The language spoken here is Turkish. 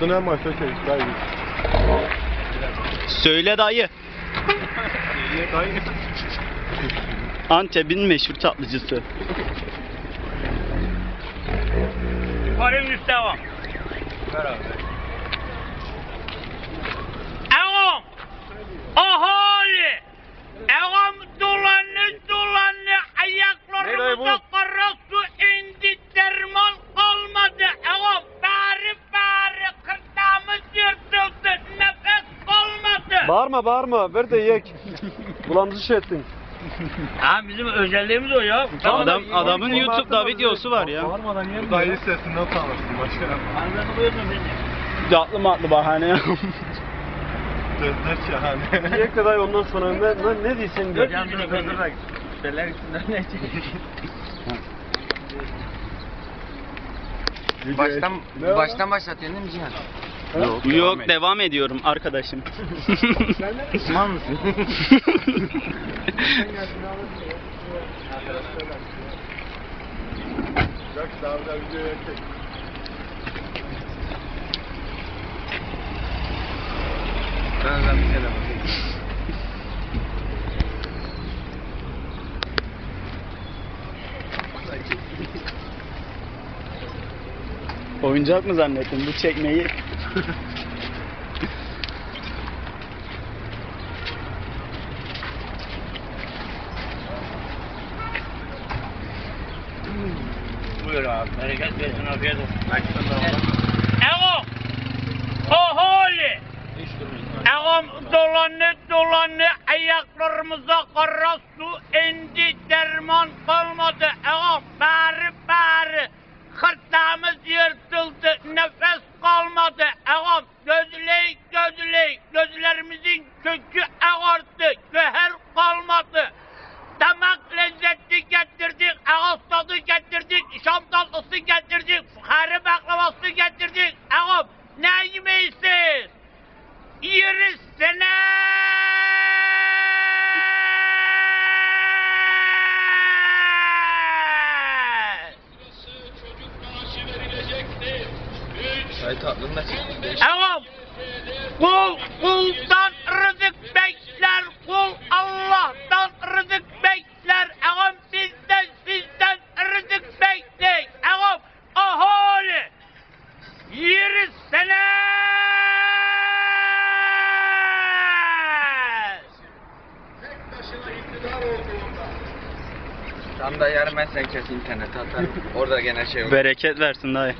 Dönem maçta şey, dayı. Söyle dayı. Dayı. Antep'in meşhur tatlıcısı. Yukarı üst devam. Evam. Ahali. Evam dolanı dolanı Ne dayı ayaklarımıza bu? kara su indi derman kalmadı. Evam bari bari kırtağımız yırtıldı. Nefes kalmadı. Bağırma bağırma ver de yiyek. Bulamızı şey ettin. Ha bizim özelliğimiz o ya. Adam adamın YouTube'da videosu var ya. Bağırmadan yiyelim. Dayı sesinden tanırsın başkanım. Anladın buyurun beni. Tatlı matlı bahane. Sözler şahane. Yiyek de dayı ondan sonra ne, ne, ne diysen de. Yandını kırdırak. Şeyler içinden ne Baştan Ne var baştan başlatıyorsun değil mi Cihan? Yok devam ediyorum arkadaşım. Müslüman mısın? Bak daha bir demem. Oyuncak mı zannettin bu çekmeyi? Buyur abi. Bereket versin afiyet olsun. Eğom. Ahali. Dolanı dolanı ayaklarımıza kara su derman kalmadı. Eğom bari bari hırtlağımız gözlerimizin kökü ağarttı göher kalmadı. Damak lezzeti getirdik, ağız tadı getirdik, şam tatlısı getirdik, fukarı baklavası getirdik. Ağam ne yemeysiz? Yeriz sene. Çay da. Ağam kul kuldan rızık bekler, kul Allah'tan rızık bekler. Ağam bizden sizden rızık bekleyin. Ağam ahali yeriz sene. Tam da yarın ben sen kes internete atarım. Orada gene şey olur. Bereket versin dayı.